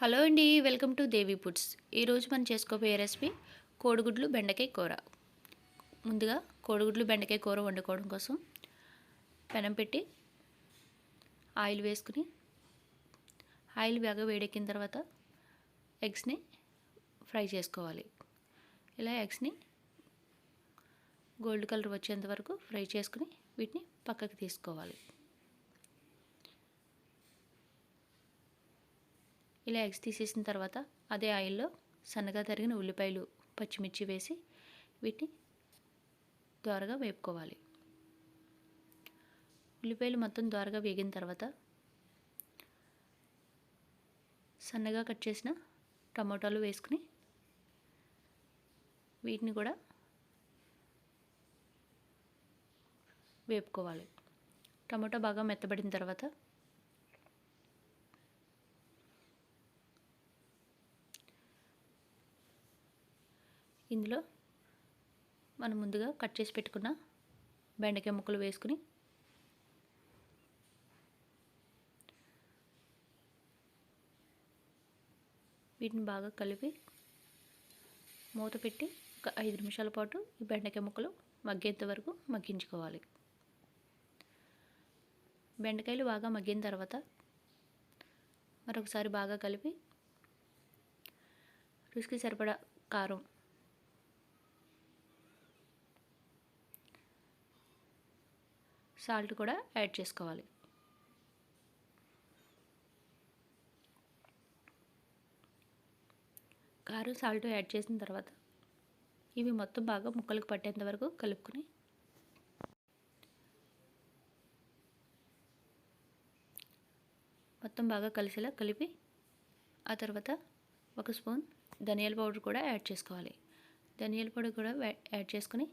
Hello అండి welcome to Devi foods ఈరోజు మనం చేసుకోబోయే రెసిపీ కోడిగుడ్లు బెండకాయ కూర. ముందుగా కోడిగుడ్లు బెండకాయ కూర వండుకోవడం కోసం పెనం పెట్టి ఆయిల్ వేసుకుని ఆయిల్ బాగా వేడెక్కిన తర్వాత ఎగ్స్ని ఫ్రై చేసుకోవాలి. ఇలా ఎగ్స్ని గోల్డ్ కలర్ వచ్చేంత వరకు ఫ్రై చేసుకుని వీటిని పక్కకి తీసుకోవాలి. ఇలా ఎగ్స్ తీసేసిన తర్వాత అదే ఆయిల్లో సన్నగా తరిగిన ఉల్లిపాయలు పచ్చిమిర్చి వేసి వీటిని దోరగా వేపుకోవాలి. ఉల్లిపాయలు మొత్తం దోరగా వేగిన తర్వాత సన్నగా కట్ చేసిన టమాటాలు వేసుకుని వీటిని కూడా వేపుకోవాలి. టమాటా బాగా మెత్తబడిన తర్వాత ఇందులో మనం ముందుగా కట్ చేసి పెట్టుకున్న బెండకాయ ముక్కలు వేసుకుని వీటిని బాగా కలిపి మూత పెట్టి ఒక ఐదు నిమిషాల పాటు ఈ బెండకాయ ముక్కలు మగ్గేంత వరకు మగ్గించుకోవాలి. బెండకాయలు బాగా మగ్గిన తర్వాత మరొకసారి బాగా కలిపి రుచికి సరిపడా కారం సాల్ట్ కూడా యాడ్ చేసుకోవాలి. కారం సాల్ట్ యాడ్ చేసిన తర్వాత ఇవి మొత్తం బాగా ముక్కలకు పట్టేంత వరకు కలుపుకొని మొత్తం బాగా కలిసేలా కలిపి ఆ తర్వాత ఒక స్పూన్ ధనియాల పౌడర్ కూడా యాడ్ చేసుకోవాలి. ధనియాల పొడి కూడా యాడ్ చేసుకొని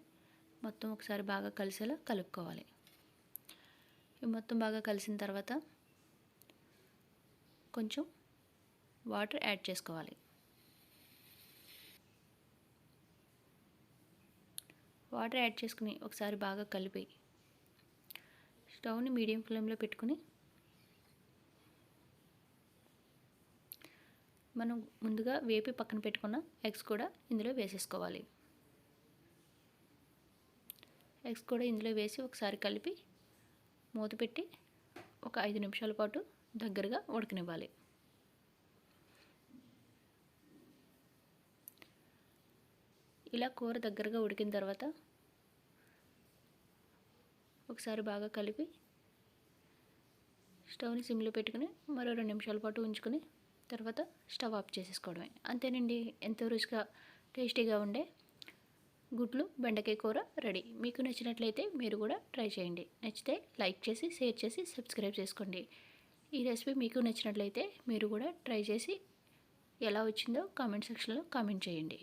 మొత్తం ఒకసారి బాగా కలిసేలా కలుపుకోవాలి. ఇవి మొత్తం బాగా కలిసిన తర్వాత కొంచెం వాటర్ యాడ్ చేసుకోవాలి. వాటర్ యాడ్ చేసుకుని ఒకసారి బాగా కలిపి స్టవ్ని మీడియం ఫ్లేమ్లో పెట్టుకుని మనం ముందుగా వేపి పక్కన పెట్టుకున్న ఎగ్స్ కూడా ఇందులో వేసేసుకోవాలి. ఎగ్స్ కూడా ఇందులో వేసి ఒకసారి కలిపి మూత పెట్టి ఒక ఐదు నిమిషాల పాటు దగ్గరగా ఉడకనివ్వాలి. ఇలా కూర దగ్గరగా ఉడికిన తర్వాత ఒకసారి బాగా కలిపి స్టవ్ని సిమ్లో పెట్టుకుని మరో రెండు నిమిషాల పాటు ఉంచుకొని తర్వాత స్టవ్ ఆఫ్ చేసేసుకోవడమే. అంతేనండి ఎంతో రుచిగా టేస్టీగా ఉండే గుడ్లు బెండకాయ కూర రెడీ. మీకు నచ్చినట్లయితే మీరు కూడా ట్రై చేయండి. నచ్చితే లైక్ చేసి షేర్ చేసి సబ్స్క్రైబ్ చేసుకోండి. ఈ రెసిపీ మీకు నచ్చినట్లయితే మీరు కూడా ట్రై చేసి ఎలా వచ్చిందో కామెంట్ సెక్షన్లో కామెంట్ చేయండి.